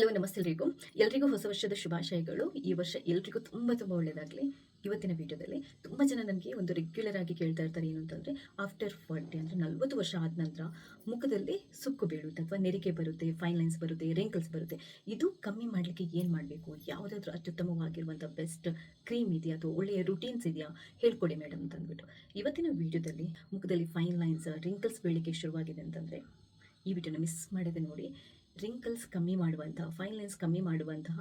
Hello ನಮಸ್ತೆ ಎಲ್ರಿಗೂ ಎಲ್ರಿಗೂ ಹೊಸ ವರ್ಷದ ಶುಭಾಶಯಗಳು. ಈ ವರ್ಷ ಎಲ್ರಿಗೂ ತುಂಬ ತುಂಬ ಒಳ್ಳೆಯದಾಗಲಿ ಇವತ್ತಿನ ವಿಡಿಯೋದಲ್ಲಿ ತುಂಬ ಜನ ನನಗೆ ಒಂದು ರೆಗ್ಯುಲರ್ ಆಗಿ ಕೇಳ್ತಾ ಇರ್ತಾರೆ ಏನು ಅಂತಂದರೆ ಆಫ್ಟರ್ ಫಾರ್ಟಿ ಅಂದರೆ ನಲ್ವತ್ತು ವರ್ಷ ಆದ ನಂತರ ಮುಖದಲ್ಲಿ ಸುಕ್ಕು ಬೀಳುತ್ತೆ ಅಥವಾ ನೆರಿಗೆ ಬರುತ್ತೆ ಫೈನ್ ಲೈನ್ಸ್ ಬರುತ್ತೆ ರಿಂಕಲ್ಸ್ ಬರುತ್ತೆ. ಇದು ಕಮ್ಮಿ ಮಾಡಲಿಕ್ಕೆ ಏನು ಮಾಡಬೇಕು? ಯಾವುದಾದ್ರೂ ಅತ್ಯುತ್ತಮವಾಗಿರುವಂಥ ಬೆಸ್ಟ್ ಕ್ರೀಮ್ ಇದೆಯಾ ಅಥವಾ ಒಳ್ಳೆಯ ರುಟೀನ್ಸ್ ಇದೆಯಾ? ಹೇಳ್ಕೊಡಿ ಮೇಡಮ್ ಅಂತಂದ್ಬಿಟ್ಟು. ಇವತ್ತಿನ ವಿಡಿಯೋದಲ್ಲಿ ಮುಖದಲ್ಲಿ ಫೈನ್ ಲೈನ್ಸ್ ರಿಂಕಲ್ಸ್ ಬೀಳಲಿಕ್ಕೆ ಶುರುವಾಗಿದೆ ಅಂತಂದರೆ, ಈ ವಿಡಿಯೋನ ಮಿಸ್ ಮಾಡದೆ ನೋಡಿ. ರಿಂಕಲ್ಸ್ ಕಮ್ಮಿ ಮಾಡುವಂತಹ ಫೈನ್ ಲೈನ್ಸ್ ಕಮ್ಮಿ ಮಾಡುವಂತಹ,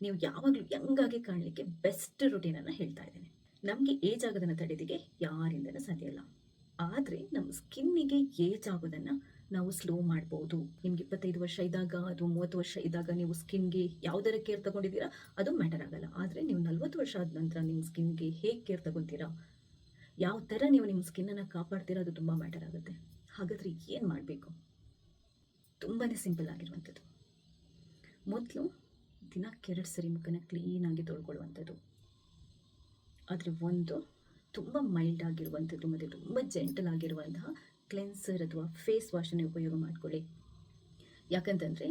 ನೀವು ಯಾವಾಗಲೂ ಯಂಗಾಗಿ ಕಾಣಲಿಕ್ಕೆ ಬೆಸ್ಟ್ ರುಟೀನನ್ನು ಹೇಳ್ತಾ ಇದ್ದೇನೆ. ನಮಗೆ ಏಜ್ ಆಗೋದನ್ನು ತಡೆದಿಗೆ ಯಾರಿಂದಲೂ ಸಾಧ್ಯ ಇಲ್ಲ. ಆದರೆ ನಮ್ಮ ಸ್ಕಿನ್ನಿಗೆ ಏಜ್ ಆಗೋದನ್ನು ನಾವು ಸ್ಲೋ ಮಾಡ್ಬೋದು. ನಿಮ್ಗೆ ಇಪ್ಪತ್ತೈದು ವರ್ಷ ಇದ್ದಾಗ, ಅದು ಮೂವತ್ತು ವರ್ಷ ಇದ್ದಾಗ ನೀವು ಸ್ಕಿನ್ಗೆ ಯಾವುದರ ಕೇರ್ ತಗೊಂಡಿದ್ದೀರಾ, ಅದು ಮ್ಯಾಟರ್ ಆಗಲ್ಲ. ಆದರೆ ನೀವು ನಲ್ವತ್ತು ವರ್ಷ ಆದ ನಂತರ ನಿಮ್ಮ ಸ್ಕಿನ್ಗೆ ಹೇಗೆ ಕೇರ್ ತಗೊತೀರಾ, ಯಾವ ಥರ ನೀವು ನಿಮ್ಮ ಸ್ಕಿನ್ನನ್ನು ಕಾಪಾಡ್ತೀರಾ, ಅದು ತುಂಬ ಮ್ಯಾಟರ್ ಆಗುತ್ತೆ. ಹಾಗಾದರೆ ಏನು ಮಾಡಬೇಕು? ತುಂಬಾ ಸಿಂಪಲ್ ಆಗಿರುವಂಥದ್ದು. ಮೊದಲು ದಿನಕ್ಕೆ ಎರಡು ಸರಿ ಮುಖನ ಕ್ಲೀನಾಗಿ ತೊಳ್ಕೊಳ್ಳುವಂಥದ್ದು. ಆದರೆ ಒಂದು ತುಂಬ ಮೈಲ್ಡ್ ಆಗಿರುವಂಥದ್ದು ಮತ್ತು ತುಂಬ ಜೆಂಟಲ್ ಆಗಿರುವಂತಹ ಕ್ಲೆನ್ಸರ್ ಅಥವಾ ಫೇಸ್ ವಾಶನ್ನು ಉಪಯೋಗ ಮಾಡಿಕೊಳ್ಳಿ. ಯಾಕಂತಂದರೆ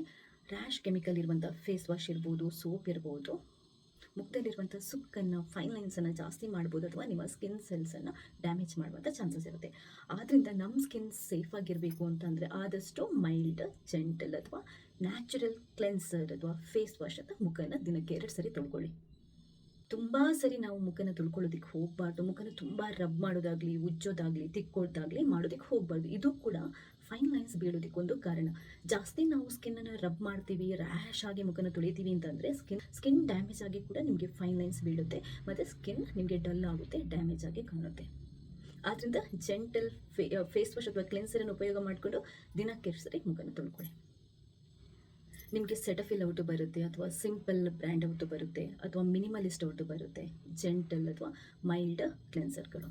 ರ್ಯಾಶ್ ಕೆಮಿಕಲ್ ಇರುವಂಥ ಫೇಸ್ ವಾಶ್ ಇರ್ಬೋದು ಸೋಪ್ ಇರ್ಬೋದು ಮುಖದಲ್ಲಿರುವಂಥ ಸುಕ್ಕನ್ನು ಫೈನ್ ಲೈನ್ಸನ್ನು ಜಾಸ್ತಿ ಮಾಡ್ಬೋದು ಅಥವಾ ನಿಮ್ಮ ಸ್ಕಿನ್ ಸೆಲ್ಸನ್ನು ಡ್ಯಾಮೇಜ್ ಮಾಡುವಂಥ ಚಾನ್ಸಸ್ ಇರುತ್ತೆ. ಆದ್ದರಿಂದ ನಮ್ಮ ಸ್ಕಿನ್ ಸೇಫ್ ಆಗಿರಬೇಕು ಅಂತಂದರೆ ಆದಷ್ಟು ಮೈಲ್ಡ್ ಜೆಂಟಲ್ ಅಥವಾ ನ್ಯಾಚುರಲ್ ಕ್ಲೆನ್ಸರ್ ಅಥವಾ ಫೇಸ್ ವಾಶ್ ಅಂತ ಮುಖನ ದಿನಕ್ಕೆ ಎರಡು ಸರಿ ತೊಳ್ಕೊಳ್ಳಿ. ತುಂಬ ಸರಿ ನಾವು ಮುಖನ ತೊಳ್ಕೊಳ್ಳೋದಕ್ಕೆ ಹೋಗಬಾರ್ದು. ಮುಖನ ತುಂಬ ರಬ್ ಮಾಡೋದಾಗಲಿ, ಉಜ್ಜೋದಾಗಲಿ ತಿಕ್ಕೋದಾಗಲಿ ಮಾಡೋದಕ್ಕೆ ಹೋಗಬಾರ್ದು. ಇದು ಕೂಡ ಫೈನ್ ಲೈನ್ಸ್ ಬೀಳೋದಕ್ಕೊಂದು ಕಾರಣ. ಜಾಸ್ತಿ ನಾವು ಸ್ಕಿನ್ನನ್ನು ರಬ್ ಮಾಡ್ತೀವಿ ರ್ಯಾಶ್ ಆಗಿ ಮುಖನ ತೊಳಿತೀವಿ ಅಂತಂದರೆ ಸ್ಕಿನ್ ಸ್ಕಿನ್ ಡ್ಯಾಮೇಜ್ ಆಗಿ ಕೂಡ ನಿಮಗೆ ಫೈನ್ ಲೈನ್ಸ್ ಬೀಳುತ್ತೆ, ಮತ್ತು ಸ್ಕಿನ್ ನಿಮಗೆ ಡಲ್ ಆಗುತ್ತೆ ಡ್ಯಾಮೇಜ್ ಆಗಿ ಕಾಣುತ್ತೆ. ಆದ್ದರಿಂದ ಜೆಂಟಲ್ ಫೇ ಫೇಸ್ ವಾಶ್ ಅಥವಾ ಕ್ಲೆನ್ಸರನ್ನು ಉಪಯೋಗ ಮಾಡಿಕೊಂಡು ದಿನಕ್ಕೆ ಸರಿ ಮುಖನ ತೊಳ್ಕೊಳ್ಳಿ. ನಿಮಗೆ ಸೆಟಫಿಲ್ ಔಟು ಬರುತ್ತೆ ಅಥವಾ ಸಿಂಪಲ್ ಬ್ರ್ಯಾಂಡ್ ಔಟು ಬರುತ್ತೆ ಅಥವಾ ಮಿನಿಮಲಿಸ್ಟ್ ಔಟು ಬರುತ್ತೆ ಜೆಂಟಲ್ ಅಥವಾ ಮೈಲ್ಡ್ ಕ್ಲೆನ್ಸರ್ಗಳು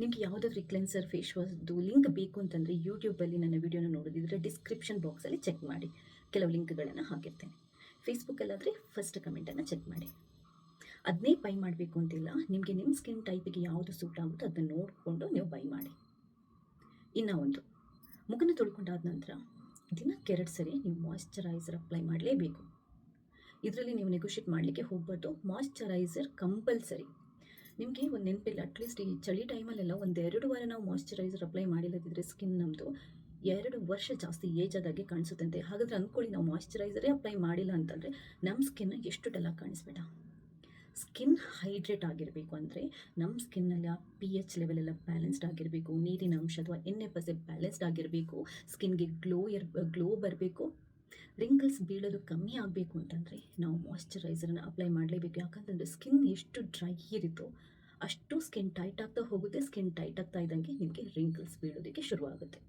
ನಿಮಗೆ ಯಾವುದಾದ್ರೂ ಕ್ಲೆನ್ಸರ್ ಫೇಸ್ ವಾಶ್ದು ಲಿಂಕ್ ಬೇಕು ಅಂತಂದರೆ ಯೂಟ್ಯೂಬಲ್ಲಿ ನನ್ನ ವಿಡಿಯೋನ ನೋಡೋದಿದ್ರೆ ಡಿಸ್ಕ್ರಿಪ್ಷನ್ ಬಾಕ್ಸಲ್ಲಿ ಚೆಕ್ ಮಾಡಿ. ಕೆಲವು ಲಿಂಕ್ಗಳನ್ನು ಹಾಕಿರ್ತೇನೆ. ಫೇಸ್ಬುಕ್ಕಲ್ಲಾದರೆ ಫಸ್ಟ್ ಕಮೆಂಟನ್ನು ಚೆಕ್ ಮಾಡಿ. ಅದನ್ನೇ ಬೈ ಮಾಡಬೇಕು ಅಂತಿಲ್ಲ. ನಿಮಗೆ ನಿಮ್ಮ ಸ್ಕಿನ್ ಟೈಪಿಗೆ ಯಾವುದು ಸೂಟ್ ಆಗುತ್ತೋ ಅದನ್ನು ನೋಡಿಕೊಂಡು ನೀವು ಬೈ ಮಾಡಿ. ಇನ್ನು ಒಂದು. ಮುಖನ ತೊಳ್ಕೊಂಡಾದ ನಂತರ ದಿನಕ್ಕೆರಡು ಸರಿ ನೀವು ಮಾಯ್ಶ್ಚರೈಸರ್ ಅಪ್ಲೈ ಮಾಡಲೇಬೇಕು. ಇದರಲ್ಲಿ ನೀವು ನೆಗೋಷಿಯೇಟ್ ಮಾಡಲಿಕ್ಕೆ ಹೋಗ್ಬಾರ್ದು. ಮಾಯ್ಶ್ಚರೈಸರ್ ಕಂಪಲ್ಸರಿ ನಿಮಗೆ ಒಂದು ನೆನಪಿಲ್ಲ ಅಟ್ಲೀಸ್ಟ್ ಈ ಚಳಿ ಟೈಮಲ್ಲೆಲ್ಲ ಒಂದು ಎರಡು ವಾರ ನಾವು ಮಾಯಿಶ್ಚರೈಸರ್ ಅಪ್ಲೈ ಮಾಡಿಲ್ಲದಿದ್ದರೆ ಸ್ಕಿನ್ ನಮ್ಮದು ಎರಡು ವರ್ಷ ಜಾಸ್ತಿ ಏಜ್ ಆದಾಗೆ ಕಾಣಿಸುತ್ತಂತೆ. ಹಾಗಾದರೆ ಅಂದ್ಕೊಳ್ಳಿ ನಾವು ಮಾಯಶ್ಚರೈಸರೇ ಅಪ್ಲೈ ಮಾಡಿಲ್ಲ ಅಂತಂದರೆ ನಮ್ಮ ಸ್ಕಿನ್ ಎಷ್ಟು ಡಲ್ಲಾಗಿ ಕಾಣಿಸ್ಬೇಡ. ಸ್ಕಿನ್ ಹೈಡ್ರೇಟ್ ಆಗಿರಬೇಕು ಅಂದರೆ ನಮ್ಮ ಸ್ಕಿನ್ನಲ್ಲಿ ಆ ಪಿ ಎಚ್ ಲೆವೆಲ್ ಎಲ್ಲ ಬ್ಯಾಲೆನ್ಸ್ಡ್ ಆಗಿರಬೇಕು, ನೀರಿನ ಅಂಶ ಅಥವಾ ಎಣ್ಣೆ ಪಸೆ ಬ್ಯಾಲೆನ್ಸ್ಡ್ ಆಗಿರಬೇಕು ಸ್ಕಿನ್ಗೆ ಗ್ಲೋ ಇರ್ ಗ್ಲೋ ಬರಬೇಕು. ರಿಂಕಲ್ಸ್ ಬೀಳೋದು ಕಮ್ಮಿ ಆಗಬೇಕು ಅಂತಂದರೆ ನಾವು ಮಾಯ್ಶ್ಚರೈಸರನ್ನು ಅಪ್ಲೈ ಮಾಡಲೇಬೇಕು. ಯಾಕಂತಂದರೆ ಸ್ಕಿನ್ ಎಷ್ಟು ಡ್ರೈ ಇರುತ್ತೋ ಅಷ್ಟು ಸ್ಕಿನ್ ಟೈಟ್ ಆಗ್ತಾ ಹೋಗುತ್ತೆ ಸ್ಕಿನ್ ಟೈಟ್ ಆಗ್ತಾ ಇದ್ದಂಗೆ ನಿಮಗೆ ರಿಂಕಲ್ಸ್ ಬೀಳೋದಕ್ಕೆ ಶುರುವಾಗುತ್ತೆ.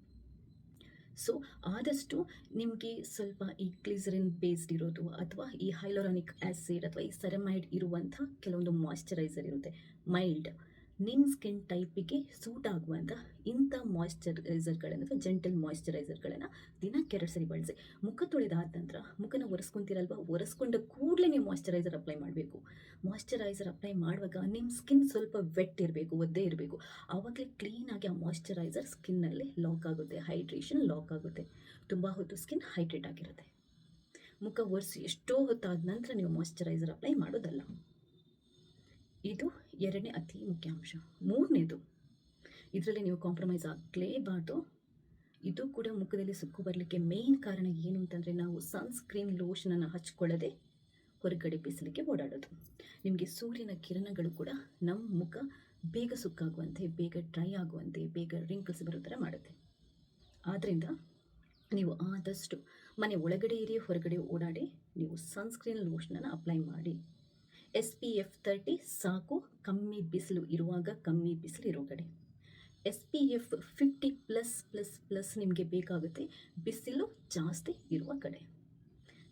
ಸೊ ಆದಷ್ಟು ನಿಮಗೆ ಸ್ವಲ್ಪ ಈ ಗ್ಲಿಸರಿನ್ ಬೇಸ್ಡ್ ಇರೋದು ಅಥವಾ ಈ ಹೈಲೋರಾನಿಕ್ ಆ್ಯಸಿಡ್ ಅಥವಾ ಈ ಸೆರಮೈಡ್ ಇರುವಂಥ ಕೆಲವೊಂದು ಮಾಯಿಶ್ಚರೈಸರ್ ಇರುತ್ತೆ. ಮೈಲ್ಡ್ ನಿಮ್ಮ ಸ್ಕಿನ್ ಟೈಪಿಗೆ ಸೂಟ್ ಆಗುವಂಥ ಇಂಥ ಮಾಯ್ಶ್ಚರೈಸರ್ಗಳನ್ನು ಅಥವಾ ಜೆಂಟಲ್ ದಿನಕ್ಕೆ ಎರಡು ಸರಿ ಬಳಸಿ. ಮುಖ ತೊಳೆದಾದ ನಂತರ ಮುಖನ ಒರೆಸ್ಕೊತೀರಲ್ವ? ಒರೆಸ್ಕೊಂಡ ಕೂಡಲೇ ನೀವು ಮಾಯ್ಶ್ಚರೈಸರ್ ಅಪ್ಲೈ ಮಾಡಬೇಕು. ಮಾಯಿಶ್ಚರೈಸರ್ ಅಪ್ಲೈ ಮಾಡುವಾಗ ನಿಮ್ಮ ಸ್ಕಿನ್ ಸ್ವಲ್ಪ ವೆಟ್ ಇರಬೇಕು, ಒದ್ದೆ ಇರಬೇಕು. ಆವಾಗಲೇ ಕ್ಲೀನಾಗಿ ಆ ಮಾಯಿಶ್ಚರೈಸರ್ ಸ್ಕಿನ್ನಲ್ಲಿ ಲಾಕ್ ಆಗುತ್ತೆ, ಹೈಡ್ರೇಷನ್ ಲಾಕ್ ಆಗುತ್ತೆ. ತುಂಬ ಹೊತ್ತು ಸ್ಕಿನ್ ಹೈಡ್ರೇಟ್ ಆಗಿರುತ್ತೆ. ಮುಖ ಒರೆಸಿ ಎಷ್ಟೋ ಹೊತ್ತಾದ ನಂತರ ನೀವು ಮಾಯಿಶ್ಚರೈಸರ್ ಅಪ್ಲೈ ಮಾಡೋದಲ್ಲ. ಇದು ಎರಡನೇ ಅತಿ ಮುಖ್ಯ ಅಂಶ ಮೂರನೇದು, ಇದರಲ್ಲಿ ನೀವು ಕಾಂಪ್ರಮೈಸ್ ಆಗಲೇಬಾರ್ದು. ಇದು ಕೂಡ ಮುಖದಲ್ಲಿ ಸುಕ್ಕು ಬರಲಿಕ್ಕೆ ಮೇನ್ ಕಾರಣ ಏನು ಅಂತಂದರೆ ನಾವು ಸನ್ಸ್ಕ್ರೀನ್ ಲೋಷನನ್ನು ಹಚ್ಕೊಳ್ಳದೆ ಹೊರಗಡೆ ಬಿಸಿಲಿಗೆ ಓಡಾಡೋದು. ನಿಮಗೆ ಸೂರ್ಯನ ಕಿರಣಗಳು ಕೂಡ ನಮ್ಮ ಮುಖ ಬೇಗ ಸುಕ್ಕಾಗುವಂತೆ, ಬೇಗ ಡ್ರೈ ಆಗುವಂತೆ, ಬೇಗ ರಿಂಕಲ್ಸ್ ಬರೋ ಥರ ಮಾಡುತ್ತೆ. ಆದ್ದರಿಂದ ನೀವು ಆದಷ್ಟು ಮನೆ ಒಳಗಡೆ ಇರಿ, ಹೊರಗಡೆ ಓಡಾಡಿ, ನೀವು ಸನ್ಸ್ಕ್ರೀನ್ ಲೋಷನನ್ನು ಅಪ್ಲೈ ಮಾಡಿ. ಎಸ್ ಪಿ ಎಫ್ ತರ್ಟಿ ಸಾಕು, ಕಮ್ಮಿ ಬಿಸಿಲು ಇರುವಾಗ ಕಮ್ಮಿ ಬಿಸಿಲು ಇರೋ ಕಡೆ. S P F fifty plus plus plus ನಿಮಗೆ ಬೇಕಾಗುತ್ತೆ, ಬಿಸಿಲು ಜಾಸ್ತಿ ಇರುವ ಕಡೆ.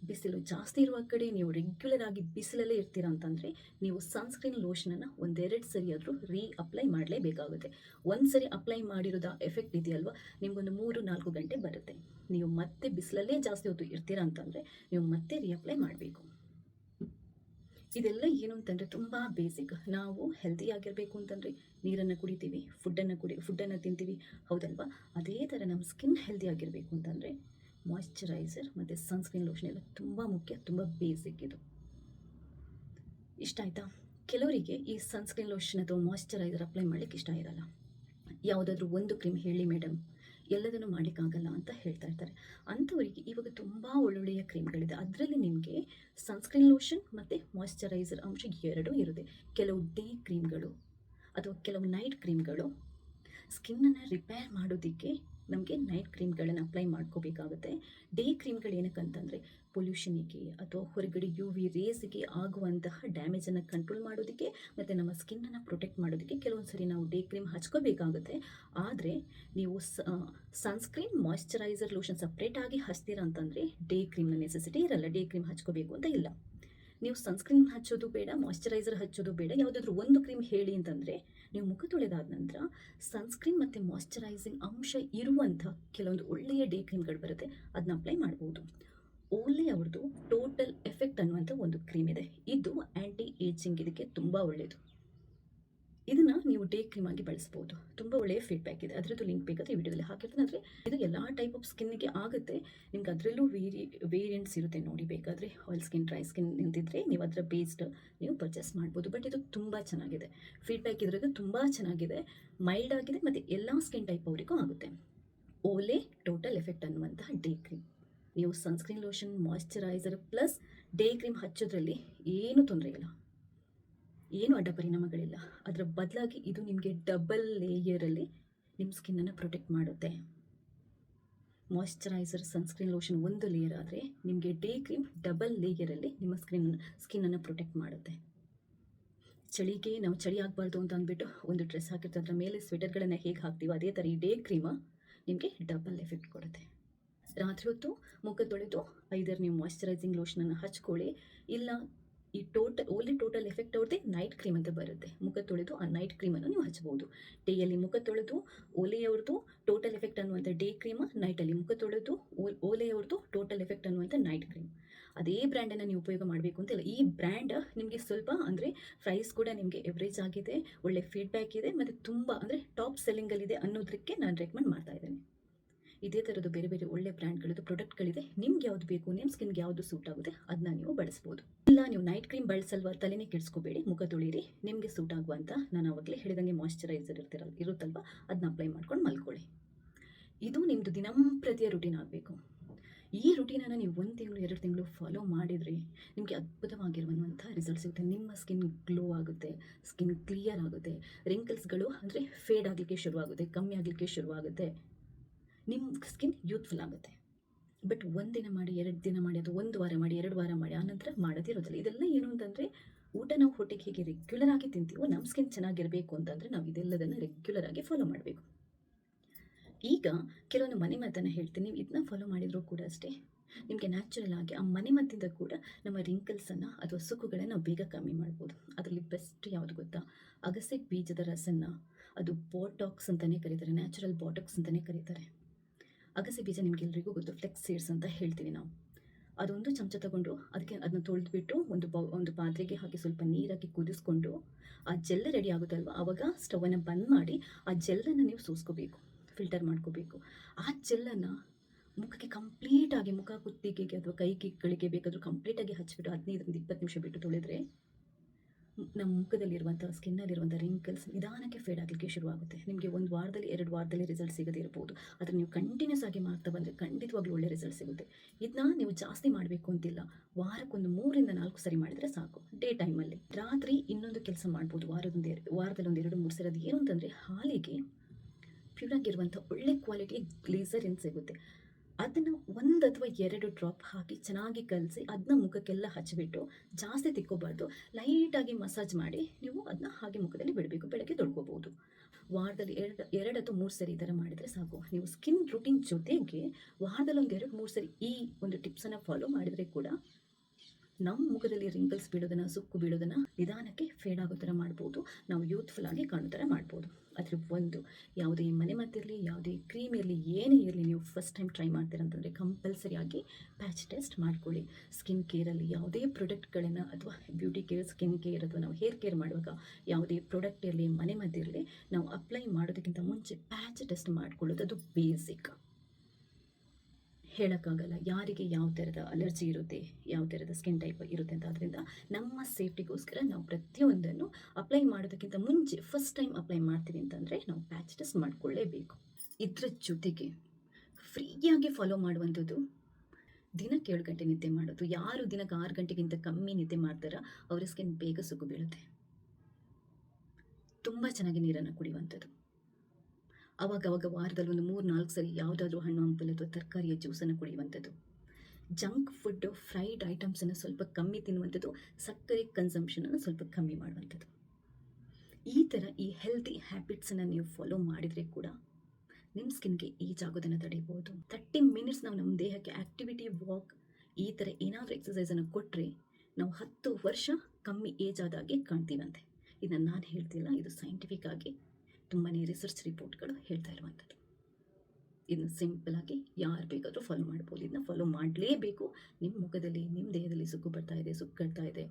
ಬಿಸಿಲು ಜಾಸ್ತಿ ಇರುವ ಕಡೆ ನೀವು ರೆಗ್ಯುಲರ್ ಆಗಿ ಬಿಸಿಲಲ್ಲೇ ಇರ್ತೀರಾ ಅಂತಂದರೆ, ನೀವು ಸನ್ಸ್ಕ್ರೀನ್ ಲೋಷನನ್ನು ಒಂದೆರಡು ಸರಿ ಆದರೂ ರೀ ಅಪ್ಲೈ ಮಾಡಲೇಬೇಕಾಗುತ್ತೆ. ಒಂದು ಸರಿ ಅಪ್ಲೈ ಮಾಡಿರೋದ ಎಫೆಕ್ಟ್ ಇದೆಯಲ್ವ, ನಿಮಗೊಂದು ಮೂರು ನಾಲ್ಕು ಗಂಟೆ ಬರುತ್ತೆ. ನೀವು ಮತ್ತೆ ಬಿಸಿಲಲ್ಲೇ ಜಾಸ್ತಿ ಹೊತ್ತು ಇರ್ತೀರಾ ಅಂತಂದರೆ, ನೀವು ಮತ್ತೆ ರೀ ಅಪ್ಲೈ ಮಾಡಬೇಕು. ಇದೆಲ್ಲ ಏನು ಅಂತಂದರೆ ತುಂಬ ಬೇಸಿಕ್ ನಾವು ಹೆಲ್ತಿ ಆಗಿರಬೇಕು ಅಂತಂದರೆ ನೀರನ್ನು ಕುಡಿತೀವಿ ಫುಡ್ಡನ್ನು ಕುಡಿ ಫುಡ್ಡನ್ನು ತಿಂತೀವಿ, ಹೌದಲ್ವಾ? ಅದೇ ಥರ ನಮ್ಮ ಸ್ಕಿನ್ ಹೆಲ್ದಿ ಆಗಿರಬೇಕು ಅಂತಂದರೆ ಮಾಯಿಶ್ಚರೈಸರ್ ಮತ್ತು ಸನ್ಸ್ಕ್ರೀನ್ ಲೋಷನ್ ಎಲ್ಲ ತುಂಬ ಮುಖ್ಯ, ತುಂಬ ಬೇಸಿಕ್ ಇದು. ಇಷ್ಟ ಆಯಿತಾ? ಕೆಲವರಿಗೆ ಈ ಸನ್ಸ್ಕ್ರೀನ್ ಲೋಷನ್ ಅಥವಾ ಮಾಯಿಶ್ಚರೈಸರ್ ಅಪ್ಲೈ ಮಾಡಲಿಕ್ಕೆ ಇಷ್ಟ ಇರಲ್ಲ. ಯಾವುದಾದ್ರೂ ಒಂದು ಕ್ರೀಮ್ ಹೇಳಿ ಮೇಡಮ್ ಎಲ್ಲದನ್ನು ಮಾಡಲಿಕ್ಕಾಗಲ್ಲ ಅಂತ ಹೇಳ್ತಾ ಇರ್ತಾರೆ. ಅಂಥವರಿಗೆ ಇವಾಗ ತುಂಬ ಒಳ್ಳೊಳ್ಳೆಯ ಕ್ರೀಮ್ಗಳಿದೆ. ಅದರಲ್ಲಿ ನಿಮಗೆ ಸನ್ಸ್ಕ್ರೀನ್ ಲೋಷನ್ ಮತ್ತು ಮಾಯ್ಶ್ಚರೈಸರ್ ಅಂಶ ಎರಡೂ ಇರುತ್ತೆ. ಕೆಲವು ಡೇ ಕ್ರೀಮ್ಗಳು ಅಥವಾ ಕೆಲವು ನೈಟ್ ಕ್ರೀಮ್ಗಳು ಸ್ಕಿನ್ನನ್ನು ರಿಪೇರ್ ಮಾಡೋದಕ್ಕೆ ನಮಗೆ ನೈಟ್ ಕ್ರೀಮ್ಗಳನ್ನು ಅಪ್ಲೈ ಮಾಡ್ಕೋಬೇಕಾಗುತ್ತೆ. ಡೇ ಕ್ರೀಮ್ಗಳು ಏನಕ್ಕಂತಂದರೆ ಪೊಲ್ಯೂಷನಿಗೆ ಅಥವಾ ಹೊರಗಡೆ ಯು ವಿ ರೇಸ್ಗೆ ಆಗುವಂತಹ ಡ್ಯಾಮೇಜನ್ನು ಕಂಟ್ರೋಲ್ ಮಾಡೋದಕ್ಕೆ ಮತ್ತು ನಮ್ಮ ಸ್ಕಿನ್ನನ್ನು ಪ್ರೊಟೆಕ್ಟ್ ಮಾಡೋದಕ್ಕೆ ಕೆಲವೊಂದು ಸರಿ ನಾವು ಡೇ ಕ್ರೀಮ್ ಹಚ್ಕೋಬೇಕಾಗುತ್ತೆ. ಆದರೆ ನೀವು ಸನ್ಸ್ಕ್ರೀನ್ ಮಾಯಿಶ್ಚರೈಸರ್ ಲೋಷನ್ ಸಪ್ರೇಟಾಗಿ ಹಚ್ತೀರ ಅಂತಂದರೆ ಡೇ ಕ್ರೀಮ್ನ ನೆಸೆಸಿಟಿ ಇರಲ್ಲ. ಡೇ ಕ್ರೀಮ್ ಹಚ್ಕೋಬೇಕು ಅಂತ ಇಲ್ಲ. ನೀವು ಸನ್ಸ್ಕ್ರೀನ್ ಹಚ್ಚೋದು ಬೇಡ ಮಾಯಿಶ್ಚರೈಸರ್ ಹಚ್ಚೋದು ಬೇಡ. ಯಾವುದಾದ್ರೂ ಒಂದು ಕ್ರೀಮ್ ಹೇಳಿ ಅಂತಂದರೆ ನೀವು ಮುಖ ತೊಳೆದಾದ ನಂತರ ಸನ್ಸ್ಕ್ರೀನ್ ಮತ್ತು ಮಾಯಶ್ಚರೈಸಿಂಗ್ ಅಂಶ ಇರುವಂಥ ಕೆಲವೊಂದು ಒಳ್ಳೆಯ ಡೇ ಕ್ರೀಮ್ಗಳು ಬರುತ್ತೆ ಅದನ್ನ ಅಪ್ಲೈ ಮಾಡ್ಬೋದು. ಓಲಿ ಅವ್ರದ್ದು ಟೋಟಲ್ ಎಫೆಕ್ಟ್ ಅನ್ನುವಂಥ ಒಂದು ಕ್ರೀಮ್ ಇದೆ. ಇದು ಆ್ಯಂಟಿ ಏಜಿಂಗ್ ಇದಕ್ಕೆ ತುಂಬ ಒಳ್ಳೆಯದು ಇದನ್ನು ನೀವು ಡೇ ಕ್ರೀಮ್ ಆಗಿ ಬಳಸ್ಬೋದು. ತುಂಬ ಒಳ್ಳೆಯ ಫೀಡ್ಬ್ಯಾಕ್ ಇದೆ. ಅದರದ್ದು ಲಿಂಕ್ ಬೇಕಾದ್ರೆ ಈ ವಿಡಿಯೋದಲ್ಲಿ ಹಾಕಿರ್ತೀನಿ. ಅಂದರೆ ಇದು ಎಲ್ಲ ಟೈಪ್ ಆಫ್ ಸ್ಕಿನ್ನಿಗೆ ಆಗುತ್ತೆ. ನಿಮ್ಗೆ ಅದರಲ್ಲೂ ವೇರಿ ವೇರಿಯಂಟ್ಸ್ ಇರುತ್ತೆ ನೋಡಿ ಬೇಕಾದರೆ. ಆಯಿಲ್ ಸ್ಕಿನ್ ಡ್ರೈ ಸ್ಕಿನ್ ನಿಂತಿದ್ರೆ ನೀವು ಅದರ ಬೇಸ್ಡ್ ನೀವು ಪರ್ಚೇಸ್ ಮಾಡ್ಬೋದು. ಬಟ್ ಇದು ತುಂಬ ಚೆನ್ನಾಗಿದೆ. ಫೀಡ್ಬ್ಯಾಕ್ ಇದ್ರಾಗ ತುಂಬ ಚೆನ್ನಾಗಿದೆ. ಮೈಲ್ಡ್ ಆಗಿದೆ ಮತ್ತು ಎಲ್ಲ ಸ್ಕಿನ್ ಟೈಪ್ ಅವರಿಗೂ ಆಗುತ್ತೆ. ಓಲೆ ಟೋಟಲ್ ಎಫೆಕ್ಟ್ ಅನ್ನುವಂತಹ ಡೇ ಕ್ರೀಮ್ ನೀವು sunscreen lotion moisturiser plus day cream ಹಚ್ಚೋದ್ರಲ್ಲಿ ಏನೂ ತೊಂದರೆ ಇಲ್ಲ. ಏನು ಅಡ್ಡ ಪರಿಣಾಮಗಳಿಲ್ಲ. ಅದರ ಬದಲಾಗಿ ಇದು ನಿಮಗೆ ಡಬಲ್ ಲೇಯರಲ್ಲಿ ನಿಮ್ಮ ಸ್ಕಿನ್ನನ್ನು ಪ್ರೊಟೆಕ್ಟ್ ಮಾಡುತ್ತೆ. ಮಾಯ್ಶ್ಚರೈಸರ್ ಸನ್ಸ್ಕ್ರೀನ್ ಲೋಷನ್ ಒಂದು ಲೇಯರ್ ಆದರೆ ನಿಮಗೆ ಡೇ ಕ್ರೀಮ್ ಡಬಲ್ ಲೇಯರಲ್ಲಿ ನಿಮ್ಮ ಸ್ಕ್ರೀನ್ ಸ್ಕಿನ್ನನ್ನು ಪ್ರೊಟೆಕ್ಟ್ ಮಾಡುತ್ತೆ. ಚಳಿಗೆ ನಾವು ಚಳಿ ಆಗಬಾರ್ದು ಅಂತ ಅಂದ್ಬಿಟ್ಟು ಒಂದು ಡ್ರೆಸ್ ಹಾಕಿರ್ತೀವಿ, ಅದರ ಮೇಲೆ ಸ್ವೆಟರ್ಗಳನ್ನು ಹೇಗೆ ಹಾಕ್ತೀವಿ ಅದೇ ಥರ ಈ ಡೇ ಕ್ರೀಮ ನಿಮಗೆ ಡಬಲ್ ಎಫೆಕ್ಟ್ ಕೊಡುತ್ತೆ. ರಾತ್ರಿ ಹೊತ್ತು ಮುಖ ತೊಳೆದು ಐದರ್ ನೀವು ಮಾಯ್ಶ್ಚರೈಸಿಂಗ್ ಲೋಷನನ್ನು ಹಚ್ಕೊಳ್ಳಿ, ಇಲ್ಲ ಈ ಟೋಟಲ್ ಓನ್ಲಿ ಟೋಟಲ್ ಎಫೆಕ್ಟ್ ಅವ್ರದ್ದೇ ನೈಟ್ ಕ್ರೀಮ್ ಅಂತ ಬರುತ್ತೆ. ಮುಖ ತೊಳೆದು ಆ ನೈಟ್ ಕ್ರೀಮನ್ನು ನೀವು ಹಚ್ಚಬಹುದು ಡೇಯಲ್ಲಿ ಮುಖ ತೊಳೆದು ಓಲೆಯವ್ರದ್ದು ಟೋಟಲ್ ಎಫೆಕ್ಟ್ ಅನ್ನುವಂಥ ಡೇ ಕ್ರೀಮ್ ನೈಟಲ್ಲಿ ಮುಖ ತೊಳೆದು ಓಲೆಯವ್ರದ್ದು ಟೋಟಲ್ ಎಫೆಕ್ಟ್ ಅನ್ನುವಂಥ ನೈಟ್ ಕ್ರೀಮ್ ಅದೇ ಬ್ರ್ಯಾಂಡನ್ನು ನೀವು ಉಪಯೋಗ ಮಾಡಬೇಕು ಅಂತಿಲ್ಲ ಈ ಬ್ರ್ಯಾಂಡ್ ನಿಮಗೆ ಸ್ವಲ್ಪ ಅಂದರೆ ಪ್ರೈಸ್ ಕೂಡ ನಿಮಗೆ ಎವ್ರೇಜ್ ಆಗಿದೆ, ಒಳ್ಳೆ ಫೀಡ್ಬ್ಯಾಕ್ ಇದೆ, ಮತ್ತು ತುಂಬ ಅಂದರೆ ಟಾಪ್ ಸೆಲ್ಲಿಂಗಲ್ಲಿದೆ ಅನ್ನೋದಕ್ಕೆ ನಾನು ರೆಕಮೆಂಡ್ ಮಾಡ್ತಾ ಇದ್ದೇನೆ. ಇದೇ ಥರದ್ದು ಬೇರೆ ಬೇರೆ ಒಳ್ಳೆ ಬ್ರ್ಯಾಂಡ್ಗಳದ್ದು ಪ್ರಾಡಕ್ಟ್ಗಳಿದೆ. ನಿಮ್ಗೆ ಯಾವ್ದು ಬೇಕು ನಿಮ್ಮ ಸ್ಕಿನ್ಗೆ ಯಾವುದು ಸೂಟ್ ಆಗುತ್ತೆ ಅದನ್ನ ನೀವು ಬಳಸ್ಬೋದು. ಇಲ್ಲ, ನೀವು ನೈಟ್ ಕ್ರೀಮ್ ಬಳಸಲ್ವಾ, ತಲೆನೇ ಕೆಡಿಸ್ಕೋಬೇಡಿ, ಮುಖ ತೊಳಿರಿ, ನಿಮಗೆ ಸೂಟ್ ಆಗುವಂತ ನಾನು ಅವಾಗಲೇ ಹೇಳಿದಂಗೆ ಮಾಯಶ್ಚರೈಸರ್ ಇರ್ತಿರಲ್ಲ ಇರುತ್ತಲ್ವ ಅದನ್ನ ಅಪ್ಲೈ ಮಾಡ್ಕೊಂಡು ಮಲ್ಕೊಳ್ಳಿ. ಇದು ನಿಮ್ಮದು ದಿನಂಪ್ರತಿಯ ರುಟೀನ್ ಆಗಬೇಕು. ಈ ರುಟೀನನ್ನು ನೀವು ಒಂದು ತಿಂಗಳು, ಎರಡು ತಿಂಗಳು ಫಾಲೋ ಮಾಡಿದರೆ ನಿಮಗೆ ಅದ್ಭುತವಾಗಿರುವಂಥ ರಿಸಲ್ಟ್ ಸಿಗುತ್ತೆ. ನಿಮ್ಮ ಸ್ಕಿನ್ ಗ್ಲೋ ಆಗುತ್ತೆ ಸ್ಕಿನ್ ಕ್ಲಿಯರ್ ಆಗುತ್ತೆ ರಿಂಕಲ್ಸ್ಗಳು ಅಂದರೆ ಫೇಡ್ ಆಗಲಿಕ್ಕೆ ಶುರುವಾಗುತ್ತೆ, ಕಮ್ಮಿ ಆಗಲಿಕ್ಕೆ ಶುರುವಾಗುತ್ತೆ. ನಿಮ್ಮ ಸ್ಕಿನ್ ಯೂತ್ಫುಲ್ ಆಗುತ್ತೆ. ಬಟ್ ಒಂದಿನ ಮಾಡಿ, ಎರಡು ದಿನ ಮಾಡಿ, ಅದು ಒಂದು ವಾರ ಮಾಡಿ, ಎರಡು ವಾರ ಮಾಡಿ ಆನಂತರ ಮಾಡೋದಿರೋದಿಲ್ಲ. ಇದೆಲ್ಲ ಏನು ಅಂತಂದರೆ ಊಟ ನಾವು ಹೊಟ್ಟೆಗೆ ಹೇಗೆ ರೆಗ್ಯುಲರ್ ಆಗಿ ತಿಂತೀವೋ ನಮ್ಮ ಸ್ಕಿನ್ ಚೆನ್ನಾಗಿರಬೇಕು ಅಂತಂದರೆ ನಾವು ಇದೆಲ್ಲದನ್ನು ರೆಗ್ಯುಲರ್ ಆಗಿ ಫಾಲೋ ಮಾಡಬೇಕು. ಈಗ ಕೆಲವೊಂದು ಮನೆ ಮದ್ದನ್ನು ಹೇಳ್ತೀನಿ. ನೀವು ಇದನ್ನ ಫಾಲೋ ಮಾಡಿದರೂ ಕೂಡ ಅಷ್ಟೇ, ನಿಮಗೆ ನ್ಯಾಚುರಲ್ ಆಗಿ ಆ ಮನೆ ಮದ್ದಿಂದ ಕೂಡ ನಮ್ಮ ರಿಂಕಲ್ಸನ್ನು ಅಥವಾ ಸುಕ್ಕುಗಳನ್ನು ನಾವು ಬೇಗ ಕಮ್ಮಿ ಮಾಡ್ಬೋದು. ಅದರಲ್ಲಿ ಬೆಸ್ಟ್ ಯಾವುದು ಗೊತ್ತಾ? ಅಗಸೆ ಬೀಜದ ರಸನ್ನು ಅದು ಬಾಟಾಕ್ಸ್ ಅಂತಲೇ ಕರೀತಾರೆ ನ್ಯಾಚುರಲ್ ಬಾಟಾಕ್ಸ್ ಅಂತಲೇ ಕರೀತಾರೆ. ಅಗಸೆ ಬೀಜ ನಿಮಗೆಲ್ರಿಗೂ ಗೊತ್ತು ಫ್ಲೆಕ್ಸ್ ಸೀಡ್ಸ್ ಅಂತ ಹೇಳ್ತೀವಿ ನಾವು. ಅದೊಂದು ಚಮಚ ತಗೊಂಡು ಅದಕ್ಕೆ ಅದನ್ನ ತೊಳೆದ್ಬಿಟ್ಟು ಒಂದು ಒಂದು ಪಾತ್ರೆಗೆ ಹಾಕಿ ಸ್ವಲ್ಪ ನೀರಾಕಿ ಕುದಿಸ್ಕೊಂಡು ಆ ಜೆಲ್ ರೆಡಿ ಆಗುತ್ತಲ್ವ ಆವಾಗ ಸ್ಟವನ್ನು ಬಂದ್ ಮಾಡಿ ಆ ಜೆಲ್ಲನ್ನು ನೀವು ಸೋಸ್ಕೋಬೇಕು ಫಿಲ್ಟರ್ ಮಾಡ್ಕೋಬೇಕು. ಆ ಜೆಲ್ಲನ್ನು ಮುಖಕ್ಕೆ ಕಂಪ್ಲೀಟಾಗಿ ಮುಖ ಕುತ್ತಿಗೆಗೆ ಅಥವಾ ಕೈ ಕಿಗಳಿಗೆ ಬೇಕಾದರೂ ಕಂಪ್ಲೀಟಾಗಿ ಹಚ್ಚಿಬಿಟ್ಟು ಹದಿನೈದರಿಂದ ಇಪ್ಪತ್ತು ನಿಮಿಷ ಬಿಟ್ಟು ತೊಳೆದ್ರೆ ನಮ್ಮ ಮುಖದಲ್ಲಿರುವಂಥ ಸ್ಕಿನ್ನಲ್ಲಿರುವಂಥ ರಿಂಕಲ್ಸ್ ನಿಧಾನಕ್ಕೆ ಫೇಡ್ ಆಗಲಿಕ್ಕೆ ಶುರುವಾಗುತ್ತೆ. ನಿಮಗೆ ಒಂದು ವಾರದಲ್ಲಿ, ಎರಡು ವಾರದಲ್ಲಿ ರಿಸಲ್ಟ್ ಸಿಗದೇ ಇರ್ಬೋದು ಆದರೆ ನೀವು ಕಂಟಿನ್ಯೂಸ್ ಆಗಿ ಮಾಡ್ತಾ ಬಂದರೆ ಖಂಡಿತವಾಗ್ಲೂ ಒಳ್ಳೆ ರಿಸಲ್ಟ್ ಸಿಗುತ್ತೆ. ಇದನ್ನ ನೀವು ಜಾಸ್ತಿ ಮಾಡಬೇಕು ಅಂತಿಲ್ಲ. ವಾರಕ್ಕೊಂದು ಮೂರಿಂದ ನಾಲ್ಕು ಸರಿ ಮಾಡಿದರೆ ಸಾಕು. ಡೇ ಟೈಮಲ್ಲಿ ರಾತ್ರಿ ಇನ್ನೊಂದು ಕೆಲಸ ಮಾಡ್ಬೋದು. ವಾರದೊಂದು ವಾರದಲ್ಲಿ ಒಂದು ಎರಡು, ಮೂರು ಸರಿ. ಅದು ಏನು ಅಂತಂದರೆ ಹಾಲಿಗೆ ಪ್ಯೂರಾಗಿರುವಂಥ ಒಳ್ಳೆ ಕ್ವಾಲಿಟಿ ಗ್ಲೇಸರಿನ್ ಸಿಗುತ್ತೆ. ಅದನ್ನು ಒಂದು ಅಥವಾ ಎರಡು ಡ್ರಾಪ್ ಹಾಕಿ ಚೆನ್ನಾಗಿ ಕಲಸಿ ಅದನ್ನ ಮುಖಕ್ಕೆಲ್ಲ ಹಚ್ಚಿಬಿಟ್ಟು ಜಾಸ್ತಿ ತಿಕ್ಕೋಬಾರ್ದು. ಲೈಟಾಗಿ ಮಸಾಜ್ ಮಾಡಿ ನೀವು ಅದನ್ನ ಹಾಗೆ ಮುಖದಲ್ಲಿ ಬಿಡಬೇಕು, ಬೆಳಗ್ಗೆ ತೊಳ್ಕೋಬೋದು. ವಾರದಲ್ಲಿ ಎರಡು ಎರಡು ಅಥವಾ ಮೂರು ಸರಿ ಈ ಥರ ಮಾಡಿದರೆ ಸಾಕು. ನೀವು ಸ್ಕಿನ್ ರುಟೀನ್ ಜೊತೆಗೆ ವಾರದಲ್ಲಿ ಒಂದು ಎರಡು, ಮೂರು ಸರಿ ಈ ಒಂದು ಟಿಪ್ಸನ್ನು ಫಾಲೋ ಮಾಡಿದರೆ ಕೂಡ ನಮ್ಮ ಮುಖದಲ್ಲಿ ರಿಂಕಲ್ಸ್ ಬೀಳೋದನ್ನು, ಸುಕ್ಕು ಬೀಳೋದನ್ನು ನಿಧಾನಕ್ಕೆ ಫೇಡ್ ಆಗೋ ಥರ ಮಾಡ್ಬೋದು. ನಾವು ಯೂತ್ಫುಲ್ ಆಗಿ ಕಾಣೋ ಥರ ಮಾಡ್ಬೋದು. ಅದ್ರ ಒಂದು ಯಾವುದೇ ಮನೆ ಮದ್ದಿರಲಿ, ಯಾವುದೇ ಕ್ರೀಮ್ ಇರಲಿ, ಏನೇ ಇರಲಿ, ನೀವು ಫಸ್ಟ್ ಟೈಮ್ ಟ್ರೈ ಮಾಡ್ತೀರಂತಂದರೆ ಕಂಪಲ್ಸರಿಯಾಗಿ ಪ್ಯಾಚ್ ಟೆಸ್ಟ್ ಮಾಡ್ಕೊಳ್ಳಿ. ಸ್ಕಿನ್ ಕೇರಲ್ಲಿ ಯಾವುದೇ ಪ್ರಾಡಕ್ಟ್ಗಳನ್ನು ಅಥವಾ ಬ್ಯೂಟಿ ಕೇರ್ ಸ್ಕಿನ್ ಕೇರ್ ಅಥವಾ ನಾವು ಹೇರ್ ಕೇರ್ ಮಾಡುವಾಗ ಯಾವುದೇ ಪ್ರಾಡಕ್ಟ್ ಇರಲಿ, ಮನೆ ಮದ್ದಿರಲಿ, ನಾವು ಅಪ್ಲೈ ಮಾಡೋದಕ್ಕಿಂತ ಮುಂಚೆ ಪ್ಯಾಚ್ ಟೆಸ್ಟ್ ಮಾಡ್ಕೊಳ್ಳೋದು ಅದು ಬೇಸಿಕ್ ಹೇಳೋಕ್ಕಾಗಲ್ಲ. ಯಾರಿಗೆ ಯಾವ ಥರದ ಅಲರ್ಜಿ ಇರುತ್ತೆ, ಯಾವ ಥರದ ಸ್ಕಿನ್ ಟೈಪ್ ಇರುತ್ತೆ ಅಂತ ಆದ್ದರಿಂದ ನಮ್ಮ ಸೇಫ್ಟಿಗೋಸ್ಕರ ನಾವು ಪ್ರತಿಯೊಂದನ್ನು ಅಪ್ಲೈ ಮಾಡೋದಕ್ಕಿಂತ ಮುಂಚೆ ಫಸ್ಟ್ ಟೈಮ್ ಅಪ್ಲೈ ಮಾಡ್ತೀವಿ ಅಂತಂದರೆ ನಾವು ಪ್ಯಾಚ್ ಟೆಸ್ಟ್ ಮಾಡಿಕೊಳ್ಳೇಬೇಕು. ಇದರ ಜೊತೆಗೆ ಫ್ರೀಯಾಗಿ ಫಾಲೋ ಮಾಡುವಂಥದ್ದು ದಿನಕ್ಕೆ ಏಳು ಗಂಟೆ ನಿದ್ದೆ ಮಾಡೋದು. ಯಾರು ದಿನಕ್ಕೆ ಆರು ಗಂಟೆಗಿಂತ ಕಮ್ಮಿ ನಿದ್ದೆ ಮಾಡ್ತಾರೋ ಅವರ ಸ್ಕಿನ್ ಬೇಗ ಸುಗ್ಗು ಬೀಳುತ್ತೆ. ತುಂಬ ಚೆನ್ನಾಗಿ ನೀರನ್ನು ಕುಡಿಯುವಂಥದ್ದು. ಅವಾಗ ಅವಾಗ ವಾರದಲ್ಲಿ ಒಂದು ಮೂರು, ನಾಲ್ಕು ಸರಿ ಯಾವುದಾದ್ರೂ ಹಣ್ಣು ಹಂಪಲು ಅಥವಾ ತರಕಾರಿಯ ಜ್ಯೂಸನ್ನು ಕುಡಿಯುವಂಥದ್ದು. ಜಂಕ್ ಫುಡ್ಡು ಫ್ರೈಡ್ ಐಟಮ್ಸನ್ನು ಸ್ವಲ್ಪ ಕಮ್ಮಿ ತಿನ್ನುವಂಥದ್ದು, ಸಕ್ಕರೆ ಕನ್ಸಂಪ್ಷನನ್ನು ಸ್ವಲ್ಪ ಕಮ್ಮಿ ಮಾಡುವಂಥದ್ದು. ಈ ಥರ ಈ ಹೆಲ್ತಿ ಹ್ಯಾಬಿಟ್ಸನ್ನು ನೀವು ಫಾಲೋ ಮಾಡಿದರೆ ಕೂಡ ನಿಮ್ಮ ಸ್ಕಿನ್ಗೆ ಏಜ್ ಆಗೋದನ್ನು ತಡೆಯಬಹುದು ತರ್ಟಿ ಮಿನಿಟ್ಸ್ ನಾವು ನಮ್ಮ ದೇಹಕ್ಕೆ ಆ್ಯಕ್ಟಿವಿಟಿ ವಾಕ್ ಈ ಥರ ಏನಾದರೂ ಎಕ್ಸಸೈಸನ್ನು ಕೊಟ್ಟರೆ ನಾವು ಹತ್ತು ವರ್ಷ ಕಮ್ಮಿ ಏಜ್ ಆದಾಗೆ ಕಾಣ್ತೀವಂತೆ. ಇದನ್ನು ನಾನು ಹೇಳ್ತಿಲ್ಲ, ಇದು ಸೈಂಟಿಫಿಕ್ ಆಗಿ ತುಂಬಾ ರಿಸರ್ಚ್ ರಿಪೋರ್ಟ್ಗಳು ಹೇಳ್ತಾ ಇರುವಂಥದ್ದು. ಇದನ್ನ ಸಿಂಪಲ್ ಆಗಿ ಯಾರು ಬೇಕಾದರೂ ಫಾಲೋ ಮಾಡ್ಬೋದು. ಇದನ್ನ ಫಾಲೋ ಮಾಡಲೇಬೇಕು. ನಿಮ್ಮ ಮುಖದಲ್ಲಿ ನಿಮ್ಮ ದೇಹದಲ್ಲಿ ಸುಕ್ಕು ಬರ್ತಾ ಇದೆ ಸುಕ್ಕಳ್ತಾ ಇದೆ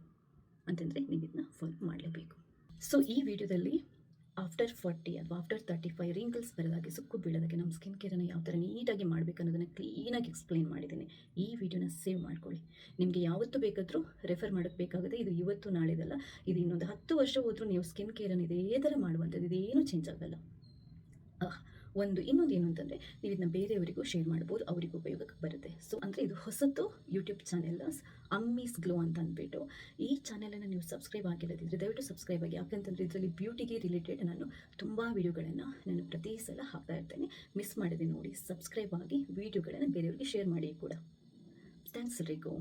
ಅಂತಂದರೆ ನೀವು ಇದನ್ನ ಫಾಲೋ ಮಾಡಲೇಬೇಕು. ಸೊ ಈ ವಿಡಿಯೋದಲ್ಲಿ ಆಫ್ಟರ್ ಫಾರ್ಟಿ ಅಥವಾ ಆಫ್ಟರ್ ತರ್ಟಿ ಫೈವ್ ರಿಂಕಲ್ಸ್ ಬರೋದಾಗಿ ಸುಕ್ಕು ಬೀಳೋದಕ್ಕೆ ನಮ್ಮ ಸ್ಕಿನ್ ಕೇರನ್ನು ಯಾವ ಥರ ನೀಟಾಗಿ ಮಾಡಬೇಕು ಅನ್ನೋದನ್ನು ಕ್ಲೀನಾಗಿ ಎಕ್ಸ್ಪ್ಲೈನ್ ಮಾಡಿದ್ದೀನಿ. ಈ ವಿಡಿಯೋನ ಸೇವ್ ಮಾಡ್ಕೊಳ್ಳಿ. ನಿಮಗೆ ಯಾವತ್ತು ಬೇಕಾದರೂ ರೆಫರ್ ಮಾಡೋಕ್ಕೆ ಬೇಕಾಗುತ್ತೆ. ಇದು ಇವತ್ತು, ನಾಳೆದಲ್ಲ. ಇದು ಇನ್ನೊಂದು ಹತ್ತು ವರ್ಷ ಹೋದರೂ ನೀವು ಸ್ಕಿನ್ ಕೇರನ್ನು ಇದೇ ಥರ ಮಾಡುವಂಥದ್ದು. ಇದೇನು ಚೇಂಜ್ ಆಗಲ್ಲ. ಒಂದು ಇನ್ನೊಂದು ಏನು ಅಂತಂದರೆ ನೀವು ಇದನ್ನ ಬೇರೆಯವರಿಗೂ ಶೇರ್ ಮಾಡ್ಬೋದು, ಅವರಿಗೂ ಉಪಯೋಗಕ್ಕೆ ಬರುತ್ತೆ. ಸೊ ಅಂದರೆ ಇದು ಹೊಸತು ಯೂಟ್ಯೂಬ್ ಚಾನೆಲ್ ಅಮ್ಮೀಸ್ ಗ್ಲೋ ಅಂತ ಅಂದ್ಬಿಟ್ಟು. ಈ ಚಾನೆಲನ್ನು ನೀವು ಸಬ್ಸ್ಕ್ರೈಬ್ ಆಗಿಲ್ಲದಿದ್ದರೆ ದಯವಿಟ್ಟು ಸಬ್ಸ್ಕ್ರೈಬ್ ಆಗಿ. ಯಾಕಂತಂದರೆ ಇದರಲ್ಲಿ ಬ್ಯೂಟಿಗೆ ರಿಲೇಟೆಡ್ ನಾನು ತುಂಬ ವೀಡಿಯೋಗಳನ್ನು ನಾನು ಪ್ರತಿ ಸಲ ಹಾಕ್ತಾ ಇರ್ತೇನೆ. ಮಿಸ್ ಮಾಡಿದೆ ನೋಡಿ ಸಬ್ಸ್ಕ್ರೈಬ್ ಆಗಿ ವೀಡಿಯೋಗಳನ್ನು ಬೇರೆಯವರಿಗೆ ಶೇರ್ ಮಾಡಿ ಕೂಡ. ಥ್ಯಾಂಕ್ಸ್ ಎಲ್ರಿಗೂ